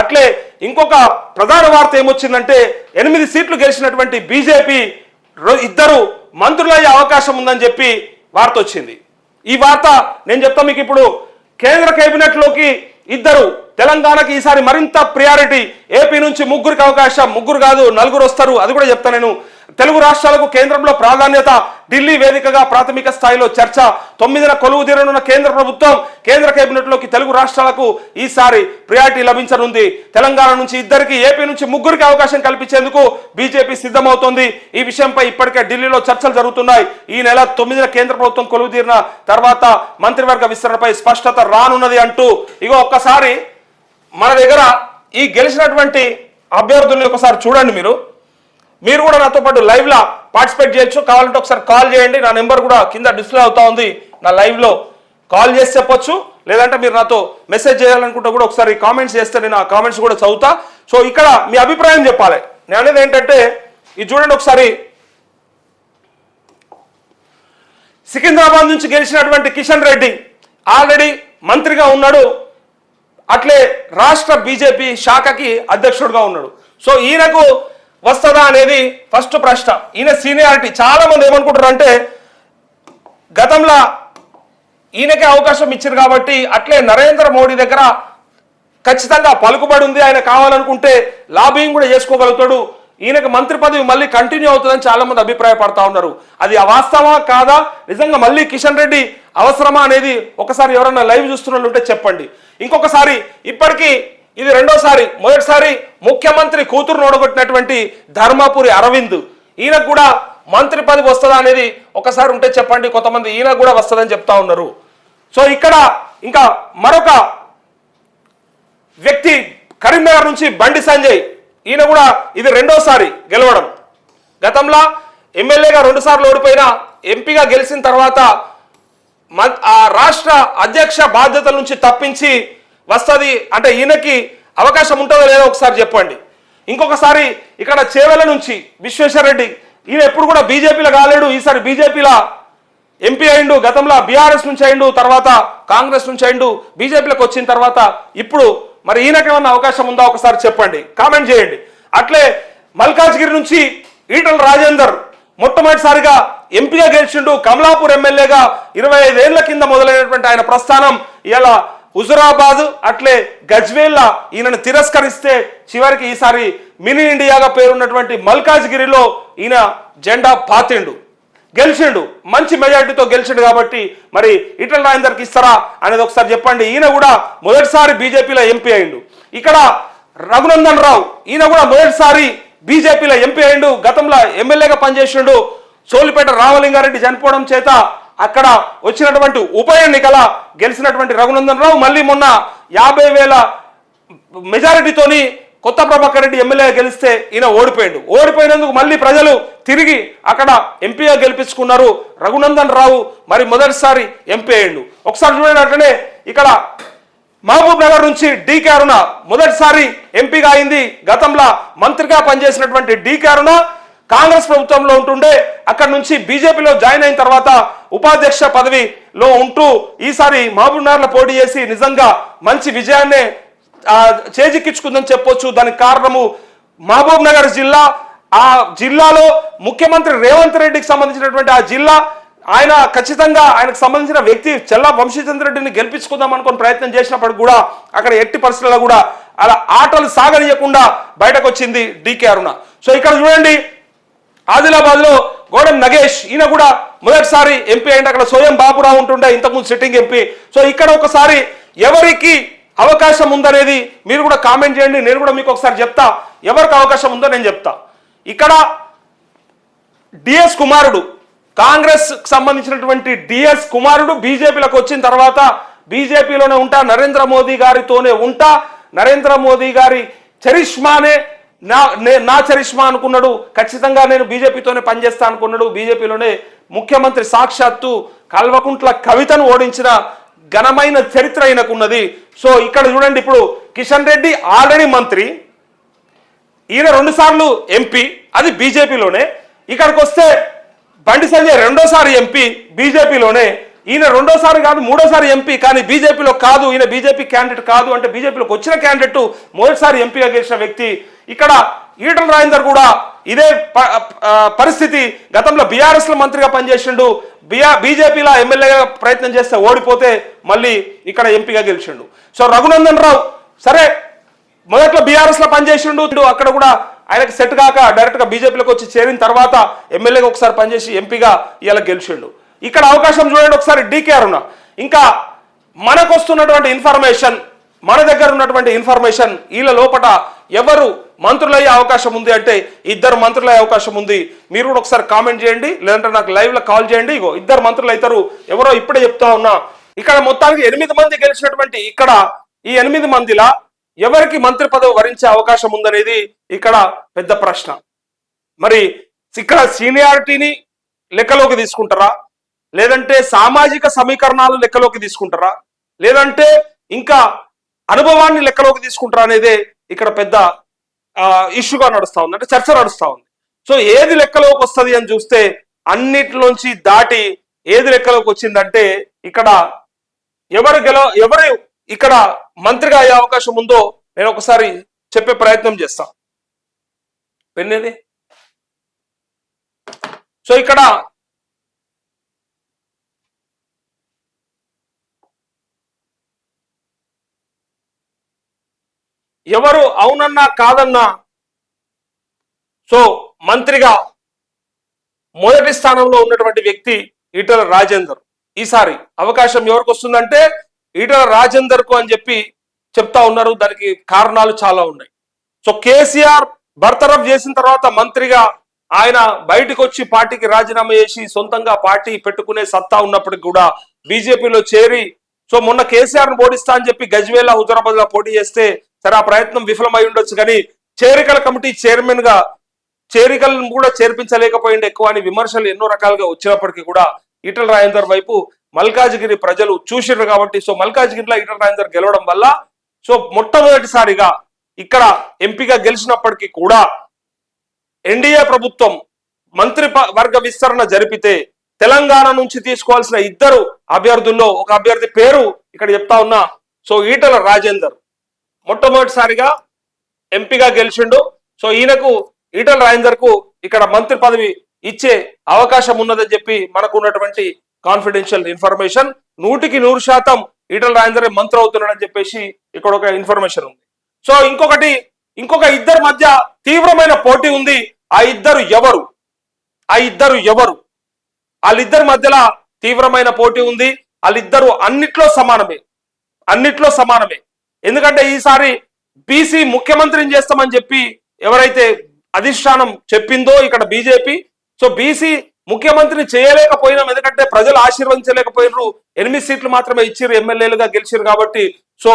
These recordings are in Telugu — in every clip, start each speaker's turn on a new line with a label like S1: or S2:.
S1: అట్లే ఇంకొక ప్రధాన వార్త ఏమొచ్చిందంటే ఎనిమిది సీట్లు గెలిచినటువంటి బీజేపీ ఇద్దరు మంత్రులయ్యే అవకాశం ఉందని చెప్పి వార్త వచ్చింది. ఈ వార్త నేను చెప్తా మీకు ఇప్పుడు. కేంద్ర కేబినెట్లోకి ఇద్దరు తెలంగాణకి ఈసారి మరింత ప్రియారిటీ. ఏపీ నుంచి ముగ్గురికి అవకాశం. ముగ్గురు కాదు నలుగురు వస్తారు. అది కూడా చెప్తా నేను. తెలుగు రాష్ట్రాలకు కేంద్రంలో ప్రాధాన్యత ఢిల్లీ వేదికగా ప్రాథమిక స్థాయిలో చర్చ తొమ్మిదిన కొలువు తీరనున్న కేంద్ర ప్రభుత్వం కేంద్ర కేబినెట్లోకి తెలుగు రాష్ట్రాలకు ఈసారి ప్రియారిటీ లభించనుంది. తెలంగాణ నుంచి ఇద్దరికి ఏపీ నుంచి ముగ్గురికి అవకాశం కల్పించేందుకు బీజేపీ సిద్ధమవుతోంది. ఈ విషయంపై ఇప్పటికే ఢిల్లీలో చర్చలు జరుగుతున్నాయి. ఈ నెల తొమ్మిదిన కేంద్ర ప్రభుత్వం కొలువు తీరిన తర్వాత మంత్రివర్గ విస్తరణపై స్పష్టత రానున్నది అంటూ ఇగో ఒక్కసారి మన దగ్గర ఈ గెలిచినటువంటి అభ్యర్థుల్ని ఒకసారి చూడండి మీరు. మీరు కూడా నాతో పాటు లైవ్లో పార్టిసిపేట్ చేయొచ్చు. కావాలంటే ఒకసారి కాల్ చేయండి. నా నెంబర్ కూడా కింద డిస్ప్లే అవుతా ఉంది. నా లైవ్లో కాల్ చేసి చెప్పొచ్చు. లేదంటే మీరు నాతో మెసేజ్ చేయాలనుకుంటే కూడా ఒకసారి కామెంట్స్ చేస్తే నేను ఆ కామెంట్స్ కూడా చదువుతా. సో ఇక్కడ మీ అభిప్రాయం చెప్పాలి. నేను అనేది ఏంటంటే ఇది చూడండి ఒకసారి. సికింద్రాబాద్ నుంచి గెలిచినటువంటి కిషన్ రెడ్డి ఆల్రెడీ మంత్రిగా ఉన్నాడు. అట్లే రాష్ట్ర బీజేపీ శాఖకి అధ్యక్షుడుగా ఉన్నాడు. సో ఈయనకు వస్తుందా అనేది ఫస్ట్ ప్రశ్న. ఈయన సీనియారిటీ చాలా మంది ఏమనుకుంటారు అంటే గతంలో ఈయనకే అవకాశం ఇచ్చారు కాబట్టి అట్లే నరేంద్ర మోడీ దగ్గర ఖచ్చితంగా పలుకుబడి ఉంది. ఆయన కావాలనుకుంటే లాబింగ్ కూడా చేసుకోగలుగుతాడు. ఈయనకు మంత్రి పదవి మళ్ళీ కంటిన్యూ అవుతుందని చాలా మంది అభిప్రాయపడతా ఉన్నారు. అది అవాస్తవా కాదా? నిజంగా మళ్ళీ కిషన్ రెడ్డి అవసరమా అనేది ఒకసారి ఎవరైనా లైవ్ చూస్తున్న వాళ్ళు ఉంటే చెప్పండి. ఇంకొకసారి ఇప్పటికీ ఇది రెండోసారి. మొదటిసారి ముఖ్యమంత్రి కూతురు నోడగొట్టినటువంటి ధర్మపురి అరవింద్. ఈయనకు కూడా మంత్రి పదవి వస్తుందా అనేది ఒకసారి ఉంటే చెప్పండి. కొంతమంది ఈయన కూడా వస్తుందని చెప్తా ఉన్నారు. సో ఇక్కడ ఇంకా మరొక వ్యక్తి కరీంనగర్ నుంచి బండి సంజయ్. ఈయన కూడా ఇది రెండోసారి గెలవడం. గతంలో ఎమ్మెల్యేగా రెండుసార్లు ఓడిపోయిన ఎంపీగా గెలిచిన తర్వాత మ- ఆ రాష్ట్ర అధ్యక్ష బాధ్యతల నుంచి తప్పించి వస్తుంది అంటే ఈయనకి అవకాశం ఉంటుందో లేదో ఒకసారి చెప్పండి. ఇంకొకసారి ఇక్కడ చేవెల నుంచి విశ్వేశ్వరరెడ్డి ఈయన ఎప్పుడు కూడా బీజేపీలో కాలేడు. ఈసారి బీజేపీలో ఎంపీ అయిండు గతంలో బీఆర్ఎస్ నుంచి అయిండు తర్వాత కాంగ్రెస్ నుంచి అయిండు బీజేపీలోకి వచ్చిన తర్వాత ఇప్పుడు మరి ఈయనకేమన్నా అవకాశం ఉందా ఒకసారి చెప్పండి. కామెంట్ చేయండి. అట్లే మల్కాజ్గిరి నుంచి ఈటల రాజేందర్ మొట్టమొదటిసారిగా ఎంపీగా గెలిచిండు. కమలాపూర్ ఎమ్మెల్యేగా ఇరవై ఐదేళ్ళ కింద మొదలైనటువంటి ఆయన ప్రస్థానం. ఇలా హుజురాబాద్ అట్లే గజ్వేల్లా ఈయనను తిరస్కరిస్తే చివరికి ఈసారి మినీ ఇండియాగా పేరున్నటువంటి మల్కాజ్గిరిలో ఈయన జెండా పాతిండు. గెలిచిండు. మంచి మెజారిటీతో గెలిచిండు కాబట్టి మరి ఈటల రాజేందర్కి ఇస్తారా అనేది ఒకసారి చెప్పండి. ఈయన కూడా మొదటిసారి బీజేపీలో ఎంపీ అయిండు. ఇక్కడ రఘునందన్ రావు ఈయన కూడా మొదటిసారి బీజేపీలో ఎంపీ అయిండు. గతంలో ఎమ్మెల్యేగా పనిచేసిండు. సోలిపేట రామలింగారెడ్డి చనిపోవడం చేత అక్కడ వచ్చినటువంటి ఉప ఎన్నికల గెలిచినటువంటి రఘునందన్ రావు మళ్ళీ మొన్న యాభై వేల మెజారిటీతోని కొత్త ప్రభాకర్ రెడ్డి ఎమ్మెల్యే గెలిస్తే ఈయన ఓడిపోయాడు. ఓడిపోయినందుకు మళ్ళీ ప్రజలు తిరిగి అక్కడ ఎంపీగా గెలిపించుకున్నారు రఘునందన్ రావు మరి మొదటిసారి ఎంపీ అయ్యిండు. ఒకసారి చూడనట్లనే ఇక్కడ మహబూబ్ నగర్ నుంచి డీకే అరుణ మొదటిసారి ఎంపీగా అయింది. గతంలో మంత్రిగా పనిచేసినటువంటి డీకే అరుణ కాంగ్రెస్ ప్రభుత్వంలో ఉంటుండే. అక్కడ నుంచి బీజేపీలో జాయిన్ అయిన తర్వాత ఉపాధ్యక్ష పదవిలో ఉంటూ ఈసారి మహబూబ్ నగర్లో పోటీ చేసి నిజంగా మంచి విజయాన్నే చేజిక్కించుకుందని చెప్పొచ్చు. దానికి కారణము మహబూబ్ నగర్ జిల్లా. ఆ జిల్లాలో ముఖ్యమంత్రి రేవంత్ రెడ్డికి సంబంధించినటువంటి ఆ జిల్లా. ఆయన ఖచ్చితంగా ఆయనకు సంబంధించిన వ్యక్తి చెల్లా వంశీచంద్రెడ్డిని గెలిపించుకుందాం అనుకుని ప్రయత్నం చేసినప్పుడు కూడా అక్కడ ఎట్టి పరిస్థితుల్లో కూడా అలా ఆటలు సాగనీయకుండా బయటకు వచ్చింది డీకే అరుణ. సో ఇక్కడ చూడండి ఆదిలాబాద్లో గోడెం నగేష్ ఈయన కూడా మొదటిసారి ఎంపీ అయింది అక్కడ సోయం బాబురావు ఉంటుండే ఇంతకుముందు సిట్టింగ్ ఎంపీ. సో ఇక్కడ ఒకసారి ఎవరికి అవకాశం ఉందనేది మీరు కూడా కామెంట్ చేయండి. నేను కూడా మీకు ఒకసారి చెప్తా. ఎవరికి అవకాశం ఉందో నేను చెప్తా. ఇక్కడ డిఎస్ కుమారుడు కాంగ్రెస్ సంబంధించినటువంటి డిఎస్ కుమారుడు బీజేపీలోకి వచ్చిన తర్వాత బీజేపీలోనే ఉంటా. నరేంద్ర మోదీ గారితోనే ఉంటా. నరేంద్ర మోదీ గారి చరిష్మానే నా నే- నా చరిష్మా అనుకున్నాడు. ఖచ్చితంగా నేను బీజేపీతోనే పనిచేస్తా అనుకున్నాడు. బీజేపీలోనే ముఖ్యమంత్రి సాక్షాత్తు కల్వకుంట్ల కవితను ఓడించిన ఘనమైన చరిత్ర ఆయనకున్నది సో ఇక్కడ చూడండి ఇప్పుడు కిషన్ రెడ్డి ఆల్రెడీ మంత్రి ఈయన రెండుసార్లు ఎంపీ అది బీజేపీలోనే. ఇక్కడికి వస్తే బండి సంజయ్ రెండోసారి ఎంపీ బీజేపీలోనే. ఈయన రెండోసారి కాదు మూడోసారి ఎంపీ కానీ బీజేపీలో కాదు. ఈయన బీజేపీ క్యాండిడేట్ కాదు అంటే బీజేపీలోకి వచ్చిన క్యాండిడేట్ మొదటిసారి ఎంపీగా గెలిచిన వ్యక్తి ఇక్కడ ఈటల రాజేందర్ కూడా ఇదే ప- పరిస్థితి గతంలో బీఆర్ఎస్ల మంత్రిగా పనిచేసిండు. బిఆర్ బీజేపీలో ఎమ్మెల్యేగా ప్రయత్నం చేస్తే ఓడిపోతే మళ్ళీ ఇక్కడ ఎంపీగా గెలిచిండు. సో రఘునందన్ రావు సరే మొదట్లో బీఆర్ఎస్లో పనిచేసిండు. అక్కడ కూడా ఆయనకు సెట్ కాక డైరెక్ట్గా బీజేపీలోకి వచ్చి చేరిన తర్వాత ఎమ్మెల్యేగా ఒకసారి పనిచేసి ఎంపీగా ఇలా గెలిచిండు. ఇక్కడ అవకాశం చూడండి ఒకసారి డీకే అరుణ. ఇంకా మనకు వస్తున్నటువంటి ఇన్ఫర్మేషన్ మన దగ్గర ఉన్నటువంటి ఇన్ఫర్మేషన్ వీళ్ళ లోపట ఎవరు మంత్రులయ్యే అవకాశం ఉంది అంటే ఇద్దరు మంత్రులయ్యే అవకాశం ఉంది. మీరు కూడా ఒకసారి కామెంట్ చేయండి లేదంటే నాకు లైవ్లో కాల్ చేయండి. ఇగో ఇద్దరు మంత్రులు అవుతారు ఎవరో ఇప్పుడే చెప్తా ఉన్నా ఇక్కడ మొత్తానికి ఎనిమిది మంది గెలిచినటువంటి ఇక్కడ ఈ ఎనిమిది మందిలా ఎవరికి మంత్రి పదవి వరించే అవకాశం ఉందనేది ఇక్కడ పెద్ద ప్రశ్న. మరి ఇక్కడ సీనియారిటీని లెక్కలోకి తీసుకుంటారా? లేదంటే సామాజిక సమీకరణాలు లెక్కలోకి తీసుకుంటారా? లేదంటే ఇంకా అనుభవాన్ని లెక్కలోకి తీసుకుంటారా అనేదే ఇక్కడ పెద్ద ఇష్యూగా నడుస్తూ ఉంది. అంటే చర్చ నడుస్తూ ఉంది. సో ఏది లెక్కలోకి వస్తుంది అని చూస్తే అన్నిటిలోంచి దాటి ఏది లెక్కలోకి వచ్చిందంటే ఇక్కడ ఎవరు గెల ఎవరు ఇక్కడ మంత్రిగా అయ్యే అవకాశం ఉందో నేను ఒకసారి చెప్పే ప్రయత్నం చేస్తా. పెన్నేది? సో ఇక్కడ ఎవరు అవునన్నా కాదన్నా సో మంత్రిగా మొదటి స్థానంలో ఉన్నటువంటి వ్యక్తి ఈటల రాజేందర్. ఈసారి అవకాశం ఎవరికి వస్తుందంటే ఈటల రాజేందర్కు అని చెప్పి చెప్తా ఉన్నారు. దానికి కారణాలు చాలా ఉన్నాయి. సో కేసీఆర్ బర్తరఫ్ చేసిన తర్వాత మంత్రిగా ఆయన బయటకు వచ్చి పార్టీకి రాజీనామా చేసి సొంతంగా పార్టీ పెట్టుకునే సత్తా ఉన్నప్పటికి కూడా బీజేపీలో చేరి సో మొన్న కేసీఆర్ను ఓడిస్తా అని చెప్పి గజ్వేల హుజరాబాద్లో పోటీ చేస్తే సరే ఆ ప్రయత్నం విఫలమై ఉండొచ్చు కానీ చేరికల కమిటీ చైర్మన్గా చేరికలను కూడా చేర్పించలేకపోయింది ఎక్కువ అని విమర్శలు ఎన్నో రకాలుగా వచ్చినప్పటికీ కూడా ఈటల రాజేందర్ వైపు మల్కాజ్గిరి ప్రజలు చూసిర్రు కాబట్టి సో మల్కాజ్గిరిలో ఈటల రాజేందర్ గెలవడం వల్ల సో మొట్టమొదటిసారిగా ఇక్కడ ఎంపీగా గెలిచినప్పటికీ కూడా ఎన్డీఏ ప్రభుత్వం మంత్రి ప- వర్గ విస్తరణ జరిపితే తెలంగాణ నుంచి తీసుకోవాల్సిన ఇద్దరు అభ్యర్థుల్లో ఒక అభ్యర్థి పేరు ఇక్కడ చెప్తా ఉన్నా సో ఈటల రాజేందర్. మొట్టమొదటిసారిగా ఎంపీగా గెలిచిండు. సో ఈయనకు ఈటల రాజేందర్కు ఇక్కడ మంత్రి పదవి ఇచ్చే అవకాశం ఉన్నదని చెప్పి మనకు ఉన్నటువంటి కాన్ఫిడెన్షియల్ ఇన్ఫర్మేషన్ నూటికి నూరు శాతం ఈటల రాజేందర్ మంత్రి అవుతున్నాడని చెప్పేసి ఇక్కడ ఒక ఇన్ఫర్మేషన్ ఉంది. సో ఇంకొకటి ఇంకొక ఇద్దరి మధ్య తీవ్రమైన పోటీ ఉంది. ఆ ఇద్దరు ఎవరు? ఆ ఇద్దరు ఎవరు? వాళ్ళిద్దరి మధ్యలో తీవ్రమైన పోటీ ఉంది. వాళ్ళిద్దరు అన్నిట్లో సమానమే. అన్నిట్లో సమానమే. ఎందుకంటే ఈసారి బీసీ ముఖ్యమంత్రిని చేస్తామని చెప్పి ఎవరైతే అధిష్టానం చెప్పిందో ఇక్కడ బీజేపీ సో బీసీ ముఖ్యమంత్రిని చేయలేకపోయినాం. ఎందుకంటే ప్రజలు ఆశీర్వదించలేకపోయినారు. ఎనిమిది సీట్లు మాత్రమే ఇచ్చిర్రు ఎమ్మెల్యేలుగా గెలిచిరు కాబట్టి. సో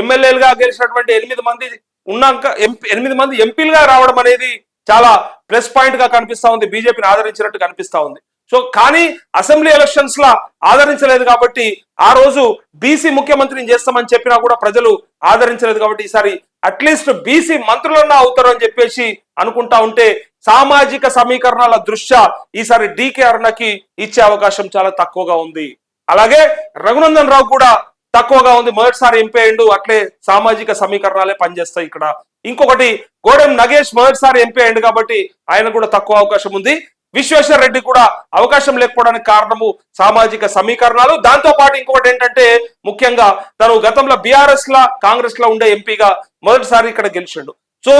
S1: ఎమ్మెల్యేలుగా గెలిచినటువంటి ఎనిమిది మంది ఉన్నాక ఎంపీ ఎనిమిది మంది ఎంపీలుగా రావడం అనేది చాలా ప్లస్ పాయింట్గా కనిపిస్తా ఉంది. బీజేపీని ఆదరించినట్టు కనిపిస్తా ఉంది. సో కానీ అసెంబ్లీ ఎలక్షన్స్ లా ఆదరించలేదు కాబట్టి ఆ రోజు బీసీ ముఖ్యమంత్రిని చేస్తామని చెప్పినా కూడా ప్రజలు ఆదరించలేదు కాబట్టి ఈసారి అట్లీస్ట్ బీసీ మంత్రులన్నా అవుతారు అని చెప్పేసి అనుకుంటా ఉంటే సామాజిక సమీకరణాల దృష్ట్యా ఈసారి డీకే అరుణకి ఇచ్చే అవకాశం చాలా తక్కువగా ఉంది. అలాగే రఘునందన్ రావు కూడా తక్కువగా ఉంది. మొదటిసారి ఎంపీ అయిండు అట్లే సామాజిక సమీకరణాలే పనిచేస్తాయి ఇక్కడ. ఇంకొకటి గోడెం నగేష్ మొదటిసారి ఎంపీ అయిండు కాబట్టి ఆయన కూడా తక్కువ అవకాశం ఉంది. విశ్వేశ్వర రెడ్డి కూడా అవకాశం లేకపోవడానికి కారణము సామాజిక సమీకరణాలు. దాంతో పాటు ఇంకొకటి ఏంటంటే ముఖ్యంగా తను గతంలో బీఆర్ఎస్ లా కాంగ్రెస్ లా ఉండే ఎంపీగా మొదటిసారి ఇక్కడ గెలిచిండు. సో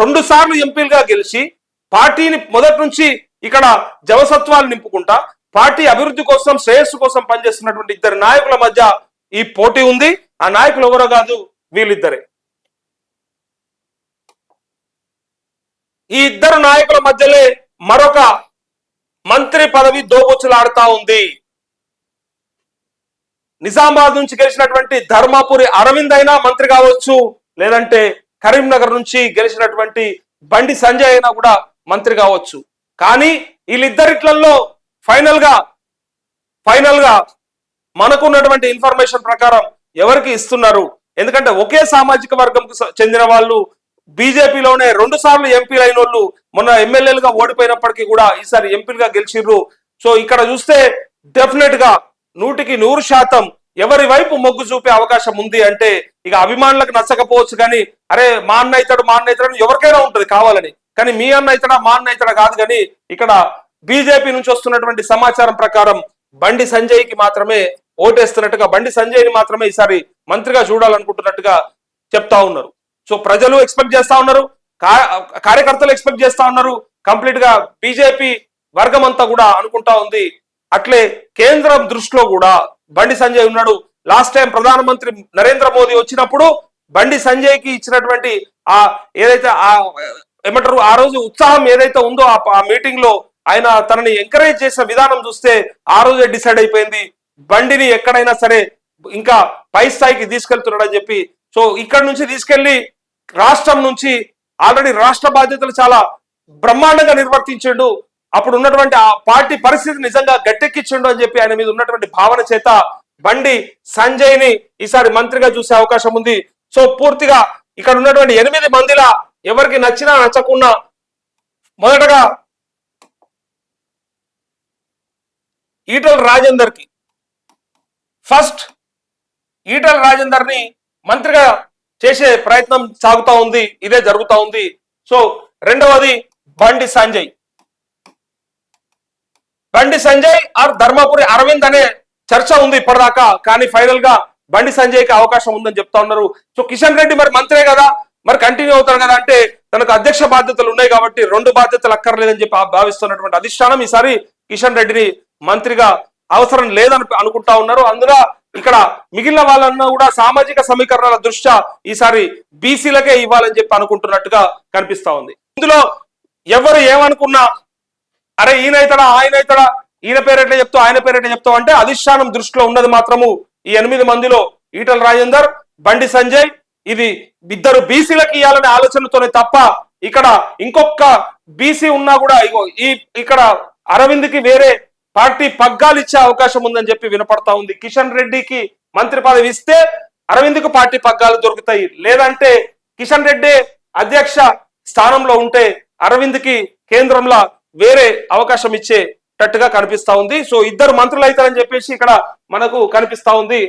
S1: రెండు సార్లు ఎంపీలుగా గెలిచి పార్టీని మొదటి నుంచి ఇక్కడ జవసత్వాలు నింపుకుంటా పార్టీ అభివృద్ధి కోసం శ్రేయస్సు కోసం పనిచేస్తున్నటువంటి ఇద్దరు నాయకుల మధ్య ఈ పోటీ ఉంది. ఆ నాయకులు ఎవరో కాదు వీళ్ళిద్దరే. ఈ ఇద్దరు నాయకుల మధ్యలే మరొక మంత్రి పదవి దోబుచ్చులాడుతా ఉంది. నిజామాబాద్ నుంచి గెలిచినటువంటి ధర్మాపురి అరవింద్ అయినా మంత్రి కావచ్చు లేదంటే కరీంనగర్ నుంచి గెలిచినటువంటి బండి సంజయ్ అయినా కూడా మంత్రి కావచ్చు. కానీ వీళ్ళిద్దరిట్లలో ఫైనల్గా ఫైనల్గా మనకున్నటువంటి ఇన్ఫర్మేషన్ ప్రకారం ఎవరికి ఇస్తున్నారు? ఎందుకంటే ఒకే సామాజిక వర్గంకు చెందిన వాళ్ళు బీజేపీలోనే రెండు సార్లు ఎంపీలు అయిన వాళ్ళు మొన్న ఎమ్మెల్యేలుగా ఓడిపోయినప్పటికీ కూడా ఈసారి ఎంపీలుగా గెలిచిర్రు. సో ఇక్కడ చూస్తే డెఫినెట్గా నూటికి నూరు శాతం ఎవరి వైపు మొగ్గు చూపే అవకాశం ఉంది అంటే ఇక అభిమానులకు నచ్చకపోవచ్చు కానీ అరే మా అన్న అవుతాడు మా అన్న అవుతాడు ఎవరికైనా ఉంటుంది కావాలని. కానీ మీ అన్న అవుతాడా మా అన్న అవుతాడా కాదు కానీ ఇక్కడ బీజేపీ నుంచి వస్తున్నటువంటి సమాచారం ప్రకారం బండి సంజయ్కి మాత్రమే ఓటేస్తున్నట్టుగా బండి సంజయ్ని మాత్రమే ఈసారి మంత్రిగా చూడాలనుకుంటున్నట్టుగా చెప్తా ఉన్నారు. సో ప్రజలు ఎక్స్పెక్ట్ చేస్తా ఉన్నారు కార్యకర్తలు ఎక్స్పెక్ట్ చేస్తా ఉన్నారు. కంప్లీట్గా బీజేపీ వర్గం అంతా కూడా అనుకుంటా ఉంది. అట్లే కేంద్రం దృష్టిలో కూడా బండి సంజయ్ ఉన్నాడు. లాస్ట్ టైం ప్రధానమంత్రి నరేంద్ర మోదీ వచ్చినప్పుడు బండి సంజయ్కి ఇచ్చినటువంటి ఆ ఏదైతే ఆ ఏమంటారు ఆ రోజు ఉత్సాహం ఏదైతే ఉందో ఆ మీటింగ్లో ఆయన తనని ఎంకరేజ్ చేసిన విధానం చూస్తే ఆ రోజే డిసైడ్ అయిపోయింది. బండిని ఎక్కడైనా సరే ఇంకా పై స్థాయికి తీసుకెళ్తున్నాడని చెప్పి సో ఇక్కడ నుంచి తీసుకెళ్ళి రాష్ట్రం నుంచి ఆల్రెడీ రాష్ట్ర బాధ్యతలు చాలా బ్రహ్మాండంగా నిర్వర్తించిండు. అప్పుడు ఉన్నటువంటి ఆ పార్టీ పరిస్థితి నిజంగా గట్టెక్కించిండు అని చెప్పి ఆయన మీద ఉన్నటువంటి భావన చేత బండి సంజయ్ని ఈసారి మంత్రిగా చూసే అవకాశం ఉంది. సో పూర్తిగా ఇక్కడ ఉన్నటువంటి ఎనిమిది మందిలా ఎవరికి నచ్చినా నచ్చకున్నా మొదటగా ఈటల రాజేందర్కి ఫస్ట్ ఈటల రాజేందర్ని మంత్రిగా చేసే ప్రయత్నం సాగుతా ఉంది ఇదే జరుగుతా ఉంది. సో రెండవది బండి సంజయ్. బండి సంజయ్ ఆర్ ధర్మపురి అరవింద్ అనే చర్చ ఉంది ఇప్పటిదాకా కానీ ఫైనల్గా బండి సంజయ్కి అవకాశం ఉందని చెప్తా ఉన్నారు. సో కిషన్ రెడ్డి మరి మంత్రే కదా మరి కంటిన్యూ అవుతారు కదా అంటే తనకు అధ్యక్ష బాధ్యతలు ఉన్నాయి కాబట్టి రెండు బాధ్యతలు అక్కర్లేదని చెప్పి భావిస్తున్నటువంటి అధిష్టానం ఈసారి కిషన్ రెడ్డిని మంత్రిగా అవసరం లేదని అనుకుంటా ఉన్నారు. అందులో ఇక్కడ మిగిలిన వాళ్ళన్నా కూడా సామాజిక సమీకరణల దృష్ట్యా ఈసారి బీసీలకే ఇవ్వాలని చెప్పి అనుకుంటున్నట్టుగా కనిపిస్తా ఉంది. ఇందులో ఎవరు ఏమనుకున్నా అరే ఈయన అవుతాడా ఆయన అవుతాడా ఈయన పేరు చెప్తావు ఆయన పేరు చెప్తావు అంటే అధిష్టానం దృష్టిలో ఉన్నది మాత్రము ఈ ఎనిమిది మందిలో ఈటల రాజేందర్ బండి సంజయ్ ఇది ఇద్దరు బీసీలకు ఇవ్వాలనే ఆలోచనతోనే తప్ప ఇక్కడ ఇంకొక బీసీ ఉన్నా కూడా ఈ ఇక్కడ అరవింద్కి వేరే పార్టీ పగ్గాలు ఇచ్చే అవకాశం ఉందని చెప్పి వినపడతా ఉంది. కిషన్ రెడ్డికి మంత్రి పదవి ఇస్తే అరవింద్కు పార్టీ పగ్గాలు దొరుకుతాయి. లేదంటే కిషన్ రెడ్డి అధ్యక్ష స్థానంలో ఉంటే అరవింద్కి కేంద్రంలో వేరే అవకాశం ఇచ్చేటట్టుగా కనిపిస్తా ఉంది. సో ఇద్దరు మంత్రులు అవుతారని చెప్పేసి ఇక్కడ మనకు కనిపిస్తా ఉంది.